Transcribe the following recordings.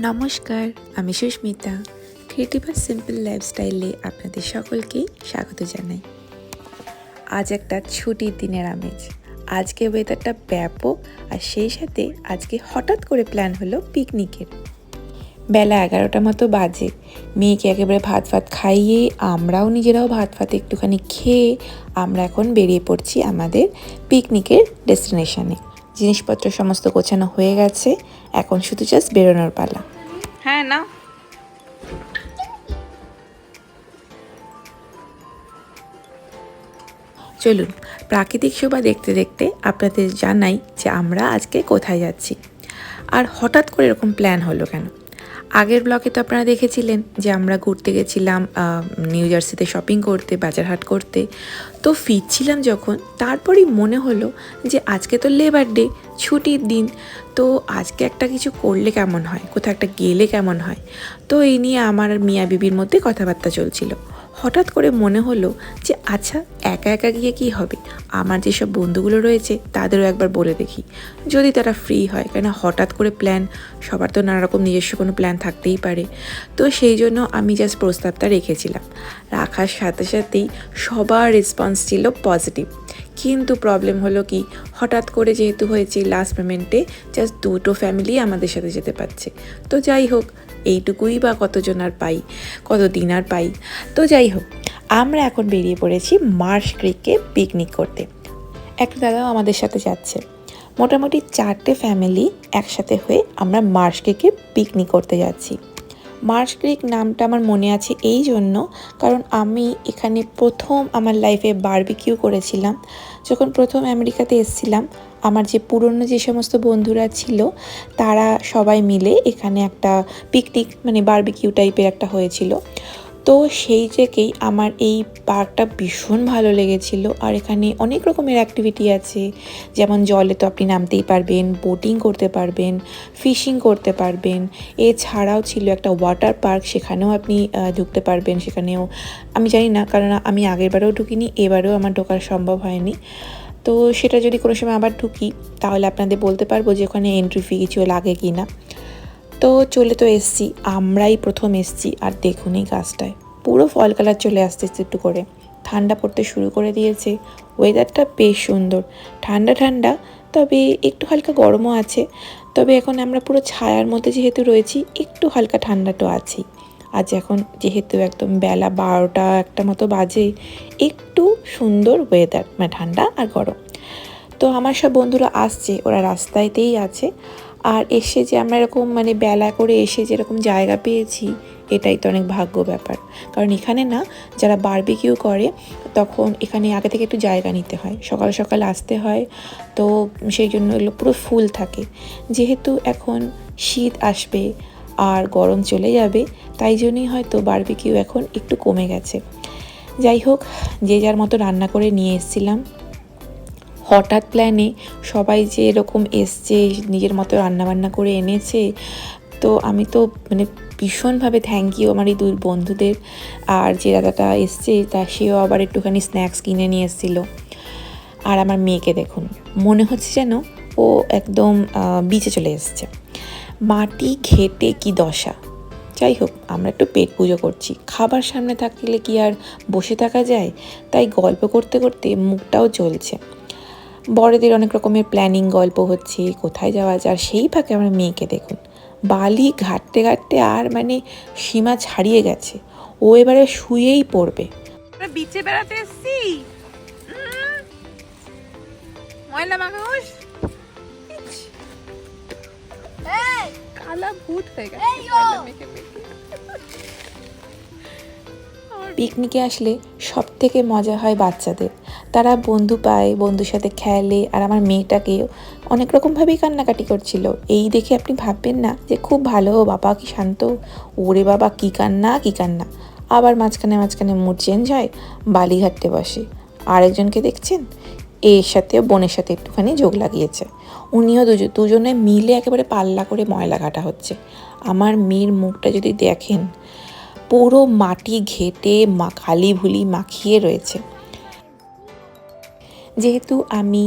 নমস্কার, আমি সুস্মিতা। ক্রিয়েটিভ আর সিম্পল লাইফস্টাইলে আপনাদের সকলকেই স্বাগত জানাই। আজ একটা ছুটির দিনের আমেজ। আজকে ওয়েদারটা ব্যাপক আর সেই সাথে আজকে হঠাৎ করে প্ল্যান হলো পিকনিকের বেলা এগারোটা মতো বাজে। মেয়েকে একেবারে ভাত ফাত খাইয়ে, আমরাও নিজেরাও ভাত ফাত একটুখানি খেয়ে আমরা এখন বেরিয়ে পড়ছি আমাদের পিকনিকের ডেস্টিনেশনে জিনিসপত্র সমস্ত গোছানো হয়ে গেছে। এখন শুধু জাস্ট বেরোনোর পালা। হ্যাঁ না চলুন প্রাকৃতিক শোভা দেখতে দেখতে আপনাদের জানাই যে আমরা আজকে কোথায় যাচ্ছি। আর হঠাৎ করে এরকম প্ল্যান হলো কেন? আগের ব্লকে তো আপনারা দেখেছিলেন যে আমরা ঘুরতে গেছিলাম নিউ জার্সিতে শপিং করতে বাজার হাট করতে। তো ফিরছিলাম যখন, তারপরই মনে হলো যে আজকে তো লেবার ডে ছুটির দিন। তো আজকে একটা কিছু করলে কেমন হয়? কোথাও একটা গেলে কেমন হয়? তো এই নিয়ে আমার মিয়া বিবির মধ্যে কথাবার্তা চলছিল। হঠাৎ করে মনে হলো যে আচ্ছা একা একা গিয়ে কি হবে? আমার যেসব বন্ধুগুলো রয়েছে, তাদেরও একবার বলে দেখি। যদি তারা ফ্রি হয় কেন হঠাৎ করে প্ল্যান সবার তো নানা রকম নিজস্ব কোনো প্ল্যান থাকতেই পারে। তো সেই জন্য আমি জাস্ট প্রস্তাবটা রেখেছিলাম। রাখার সাথে সাথেই সবার রেসপন্স ছিল পজিটিভ কিন্তু প্রবলেম হলো কি, হঠাৎ করে যেহেতু হয়েছে লাস্ট পেমেন্টে জাস্ট দুটো ফ্যামিলি আমাদের সাথে যেতে পারছে। তো যাই হোক এইটুকুই বা কতজন আর পাই, কতদিন আর পাই। তো যাই হোক, আমরা এখন বেরিয়ে পড়েছি মার্শ ক্রিকে পিকনিক করতে। একটা দাদাও আমাদের সাথে যাচ্ছে। মোটামুটি চারটে ফ্যামিলি একসাথে হয়ে আমরা মার্শ ক্রিকে পিকনিক করতে যাচ্ছি। মার্শ ক্রিক নামটা আমার মনে আছে এই জন্য কারণ আমি এখানে প্রথম আমার লাইফে বারবিকিউ করেছিলাম। যখন প্রথম আমেরিকাতে এসেছিলাম, আমার যে পুরনো যে সমস্ত বন্ধুরা ছিল, তারা সবাই মিলে এখানে একটা পিকনিক মানে বারবিকিউ টাইপের একটা হয়েছিল। তো সেই থেকেই আমার এই পার্কটা ভীষণ ভালো লেগেছিল। আর এখানে অনেক রকমের অ্যাক্টিভিটি আছে। যেমন জলে তো আপনি নামতেই পারবেন বোটিং করতে পারবেন ফিশিং করতে পারবেন। এছাড়াও ছিল একটা ওয়াটার পার্ক সেখানেও আপনি ঢুকতে পারবেন। সেখানেও, আমি জানি না, কারণ আমি আগেরবারেও ঢুকিনি, এবারেও আমার ঢোকার সম্ভব হয়নি। তো সেটা যদি কোনো সময় আবার ঢুকি, তাহলে আপনাদের বলতে পারব যে ওখানে এন্ট্রি ফি কিছু লাগে কি না তো চলে তো এসছি, আমরাই প্রথম এসছি। আর দেখুন এই গাছটায়, পুরো ফল কালার চলে আসতেছে একটু করে। ঠান্ডা পড়তে শুরু করে দিয়েছে ওয়েদারটা বেশ সুন্দর। ঠান্ডা ঠান্ডা, তবে একটু হালকা গরমও আছে। তবে এখন আমরা পুরো ছায়ার মধ্যে যেহেতু রয়েছি, একটু হালকা ঠান্ডা তো আছেই। আজ এখন যেহেতু একদম বেলা বারোটা একটা মতো বাজে, একটু সুন্দর ওয়েদার মানে ঠান্ডা আর গরম। তো আমার সব বন্ধুরা আসছে, ওরা রাস্তাতেই আছে। আর এসে যে আমরা এরকম মানে বেলা করে এসে যেরকম জায়গা পেয়েছি, এটাই তো অনেক ভাগ্য ব্যাপার। কারণ এখানে না, যারা বারবিকিউ করে, তখন এখানে আগে থেকে একটু জায়গা নিতে হয়। সকাল সকাল আসতে হয়। তো সেই জন্য এগুলো পুরো ফুল থাকে। যেহেতু এখন শীত আসবে আর গরম চলে যাবে, তাই জন্যই হয়তো বারবিকিউ এখন একটু কমে গেছে। যাই হোক, যে যার মতো রান্না করে নিয়ে এসেছিলাম। হঠাৎ প্ল্যানে সবাই যে এরকম এসছে, নিজের মতো রান্নাবান্না করে এনেছে, তো আমি তো মানে ভীষণভাবে থ্যাংক ইউ আমার এই দুই বন্ধুদের। আর যে দাদাটা এসছে, তা সেও আবার একটুখানি স্ন্যাক্স কিনে নিয়ে এসেছিল। আর আমার মেয়েকে দেখুন, মনে হচ্ছে যেন ও একদম বিচে চলে এসছে। মাটি ঘেটে কি দশা? যাই হোক, আমরা একটু পেট পুজো করছি। খাবার সামনে থাকলে কি আর বসে থাকা যায়? তাই গল্প করতে করতে মুখটাও চলছে বড়দের অনেক রকমের প্ল্যানিং গল্প হচ্ছে কোথায় যাওয়া যায় আর সেই ফাঁকে আমার মেয়েকে দেখুন বালি ঘাটতে ঘাটতে আর মানে সীমা ছাড়িয়ে গেছে। ও এবারে শুয়েই পড়বে। আমরা বিচে বেড়াতে এসছি। ময়লা কালা ভূত হয়ে গেছে। পিকনিকে আসলে সব থেকে মজা হয় বাচ্চাদের। তারা বন্ধু পায়, বন্ধুর সাথে খেলে আর আমার মেয়েটাকেও অনেক রকমভাবেই কান্নাকাটি করছিল। এই দেখে আপনি ভাববেন না যে খুব ভালো, বাবা কি শান্ত? ওরে বাবা, কী কান্না কী কান্না? আবার মাঝখানে মাঝখানে মুড চেঞ্জ হয় বালিঘাটতে বসে। আরেকজনকে দেখছেন? এর সাথেও বোনের সাথে একটুখানি যোগ লাগিয়েছে। উনিও দুজন দুজনে মিলে একেবারে পাল্লা করে ময়লা ঘাটা হচ্ছে। আমার মেয়ের মুখটা যদি দেখেন, পুরো মাটি ঘেটে মা খালি ভুলি মাখিয়ে রয়েছে। যেহেতু আমি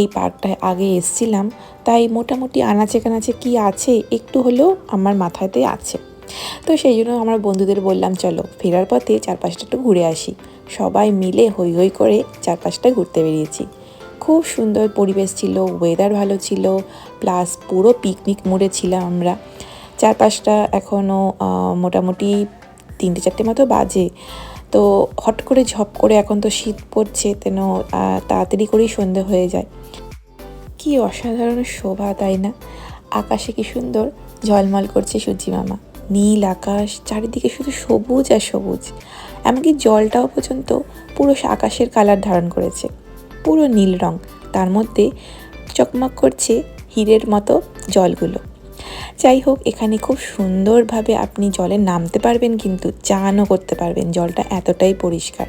এই পার্কটায় আগে এসছিলাম, তাই মোটামুটি আনাচে কানাচে কী আছে একটু হলেও আমার মাথাতে আছে। তো সেই জন্য আমার বন্ধুদের বললাম, চলো ফেরার পথে চারপাশটা একটু ঘুরে আসি। সবাই মিলে হই হই করে চারপাশটা ঘুরতে বেরিয়েছি। খুব সুন্দর পরিবেশ ছিল ওয়েদার ভালো ছিল প্লাস পুরো পিকনিক মোড়ে ছিলাম আমরা। চারপাশটা এখনও মোটামুটি তিনটে চারটে মতো বাজে। তো হট করে ঝপ করে এখন তো শীত পড়ছে, তেন তাড়াতাড়ি করেই সন্ধে হয়ে যায়। কি অসাধারণ শোভা, তাই না? আকাশে কি সুন্দর ঝলমল করছে সূর্যি মামা। নীল আকাশ, চারিদিকে শুধু সবুজ আর সবুজ। এমনকি জলটাও পর্যন্ত পুরো আকাশের কালার ধারণ করেছে। পুরো নীল রং। তার মধ্যে চকমক করছে হীরের মতো জলগুলো। যাই হোক, এখানে খুব সুন্দরভাবে আপনি জলে নামতে পারবেন, কিন্তু চানও করতে পারবেন। জলটা এতটাই পরিষ্কার।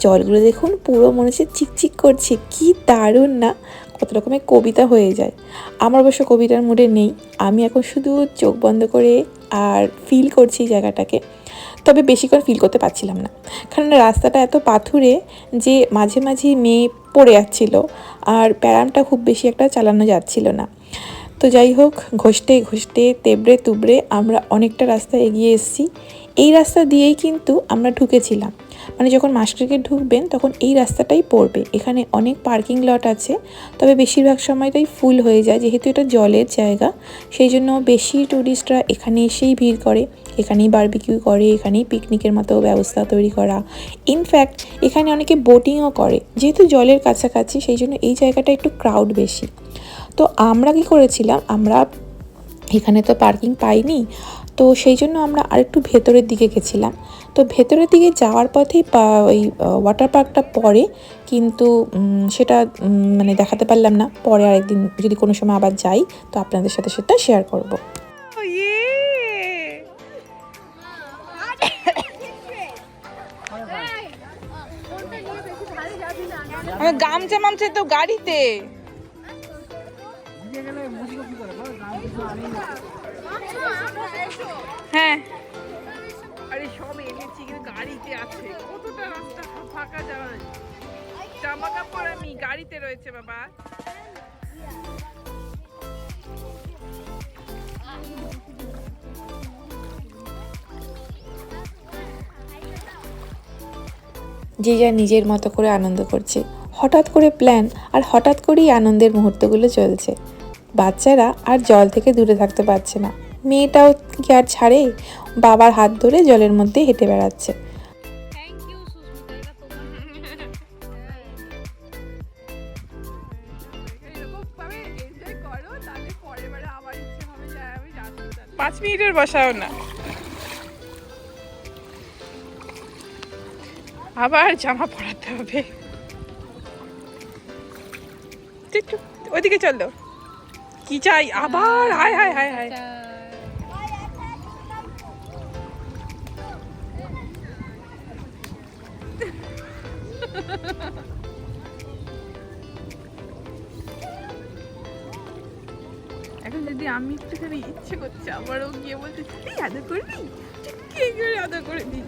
জলগুলো দেখুন, পুরো মনে হচ্ছে চিকচিক করছে। কি দারুণ না? কত রকমের কবিতা হয়ে যায়। আমার অবশ্য কবিতার মুডে নেই। আমি এখন শুধু চোখ বন্ধ করে আর ফিল করছি জায়গাটাকে। তবে বেশিক্ষণ ফিল করতে পারছিলাম না। কারণ রাস্তাটা এত পাথুরে যে মাঝে মাঝে মেয়ে পড়ে যাচ্ছিল, আর প্যারামটা খুব বেশি একটা চালানো যাচ্ছিল না। তো যাই হোক, ঘষতে ঘষতে, তেবড়ে তুবড়ে আমরা অনেকটা রাস্তা এগিয়ে এসেছি। এই রাস্তা দিয়েই কিন্তু আমরা ঢুকেছিলাম। মানে যখন মাস্টারকে ঢুকবেন, তখন এই রাস্তাটাই পড়বে। এখানে অনেক পার্কিং লট আছে, তবে বেশিরভাগ সময়টাই ফুল হয়ে যায়, যেহেতু এটা জলের জায়গা। সেই জন্য বেশি ট্যুরিস্টরা এখানে এসেই ভিড় করে। এখানেই বারবিকিউ করে, এখানেই পিকনিকের মতো ব্যবস্থা তৈরি করা। ইনফ্যাক্ট এখানে অনেকে বোটিংও করে। যেহেতু জলের কাছাকাছি, সেই জন্য এই জায়গাটা একটু ক্রাউড বেশি। তো আমরা কি করেছিলাম? আমরা এখানে তো পার্কিং পাইনি, তো সেই জন্য আমরা আরেকটু ভেতরের দিকে গেছিলাম। তো ভেতরের দিকে যাওয়ার পথেই ওই ওয়াটার পার্কটা পড়ে কিন্তু সেটা মানে দেখাতে পারলাম না। পরে আরেকদিন যদি কোনো সময় আবার যাই, তো আপনাদের সাথে সেটা শেয়ার করব। গামছা মামছা তো গাড়িতে। হ্যাঁ। আরে সব এনেছি কিন্তু গাড়িতে আছে। কতটা রাস্তা ফাঁকা যাওয়া জামা কাপড় আমি গাড়িতে রয়েছে বাবা। যে যা নিজের মতো করে আনন্দ করছে। হঠাৎ করে প্ল্যান আর হঠাৎ করেই আনন্দের মুহূর্তগুলো চলছে। বাচ্চারা আর জল থেকে দূরে থাকতে পারছে না। মেয়েটাও কি আর ছাড়ে? বাবার হাত ধরে জলের মধ্যে হেঁটে বেড়াচ্ছে। পাঁচ মিনিটের বসাও না। আবার জামা পরাতে হবে। ওইদিকে চলো কি চাই? আবার? হায় হায় হায় হায়। এখন যদি আমি একটুখানি ইচ্ছে করছে আবারও গিয়ে বলতে আদা করবি? কে করে আদা করে দিই।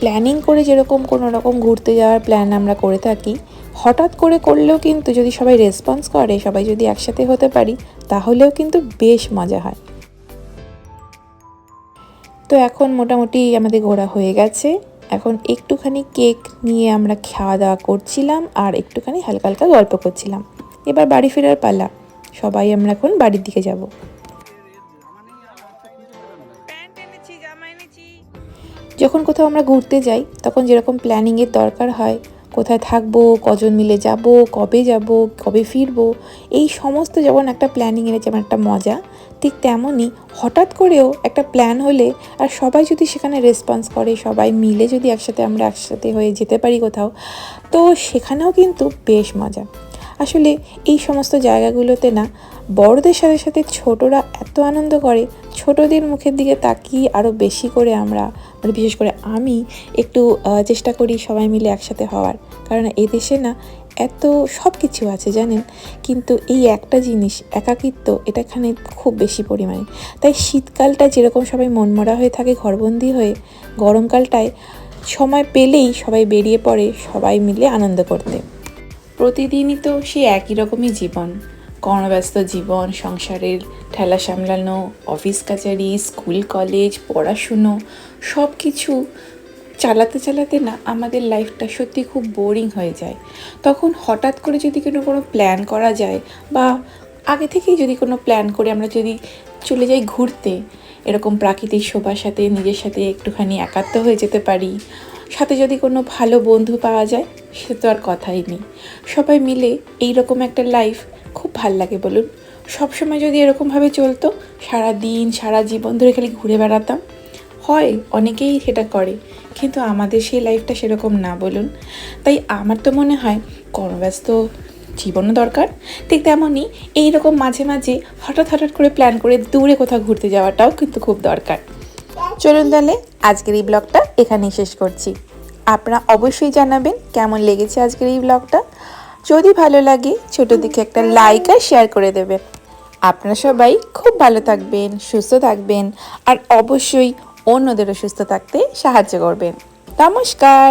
প্ল্যানিং করে যেরকম কোনো রকম ঘুরতে যাওয়ার প্ল্যান আমরা করে থাকি, হঠাৎ করে করলেও কিন্তু যদি সবাই রেসপন্স করে, সবাই যদি একসাথে হতে পারি, তাহলেও কিন্তু বেশ মজা হয়। তো এখন মোটামুটি আমাদের ঘোরা হয়ে গেছে। এখন একটুখানি কেক নিয়ে আমরা খাওয়া দাওয়া করছিলাম আর একটুখানি হালকা হালকা গল্প করছিলাম। এবার বাড়ি ফেরার পালা। সবাই আমরা এখন বাড়ির দিকে যাব। যখন কোথাও আমরা ঘুরতে যাই, তখন যেরকম প্ল্যানিংয়ের দরকার হয়, কোথায় থাকব, কজন মিলে যাব, কবে যাব, কবে ফিরবো, এই সমস্ত যেমন একটা প্ল্যানিংয়ের যেমন একটা মজা, ঠিক তেমনই হঠাৎ করেও একটা প্ল্যান হলে আর সবাই যদি সেখানে রেসপন্স করে, সবাই মিলে যদি একসাথে আমরা একসাথে হয়ে যেতে পারি কোথাও, তো সেখানেও কিন্তু বেশ মজা। আসলে এই সমস্ত জায়গাগুলোতে না, বড়দের সাথে সাথে ছোটরা এত আনন্দ করে ছোটদের মুখের দিকে তাকিয়ে আরও বেশি করে আমরা মানে বিশেষ করে আমি একটু চেষ্টা করি সবাই মিলে একসাথে হওয়ার। কারণ এদেশে না এত সব কিছু আছে, জানেন? কিন্তু এই একটা জিনিস, একাকিত্ব এটা এখানে খুব বেশি পরিমাণে। তাই শীতকালটা যেরকম সবাই মনমরা হয়ে থাকে, ঘরবন্দি হয়ে, গরমকালটায় সময় পেলেই সবাই বেরিয়ে পড়ে, সবাই মিলে আনন্দ করতে। প্রতিদিনই তো সে একই রকমই জীবন। কর্মব্যস্ত জীবন, সংসারের ঠেলা সামলানো অফিস কাচারি স্কুল কলেজ পড়াশুনো সব কিছু চালাতে চালাতে না আমাদের লাইফটা সত্যি খুব বোরিং হয়ে যায়। তখন হঠাৎ করে যদি কোনো কোনো প্ল্যান করা যায় বা আগে থেকেই যদি কোনো প্ল্যান করে আমরা যদি চলে যাই ঘুরতে, এরকম প্রাকৃতিক শোভার সাথে, নিজের সাথে একটুখানি একাত্ম হয়ে যেতে পারি, সাথে যদি কোনো ভালো বন্ধু পাওয়া যায়, সে তো আর কথাই নেই। সবাই মিলে এই রকম একটা লাইফ খুব ভালো লাগে বলুন। সবসময় যদি এরকমভাবে চলতো সারা দিন সারা জীবন ধরে খালি ঘুরে বেড়াতাম, হয় অনেকেই সেটা করে, কিন্তু আমাদের সেই লাইফটা সেরকম না বলুন। তাই আমার তো মনে হয় কর্মব্যস্ত জীবনও দরকার। ঠিক তেমনই এইরকম মাঝে মাঝে হঠাৎ হঠাৎ করে প্ল্যান করে দূরে কোথাও ঘুরতে যাওয়াটাও কিন্তু খুব দরকার। চলুন তাহলে আজকের এই ব্লগটা এখানেই শেষ করছি। আপনারা অবশ্যই জানাবেন কেমন লেগেছে আজকের এই ব্লগটা যদি ভালো লাগে, ছোট দিকে একটা লাইক আর শেয়ার করে দেবেন আপনারা সবাই খুব ভালো থাকবেন, সুস্থ থাকবেন, আর অবশ্যই অন্যদেরও সুস্থ থাকতে সাহায্য করবেন। নমস্কার!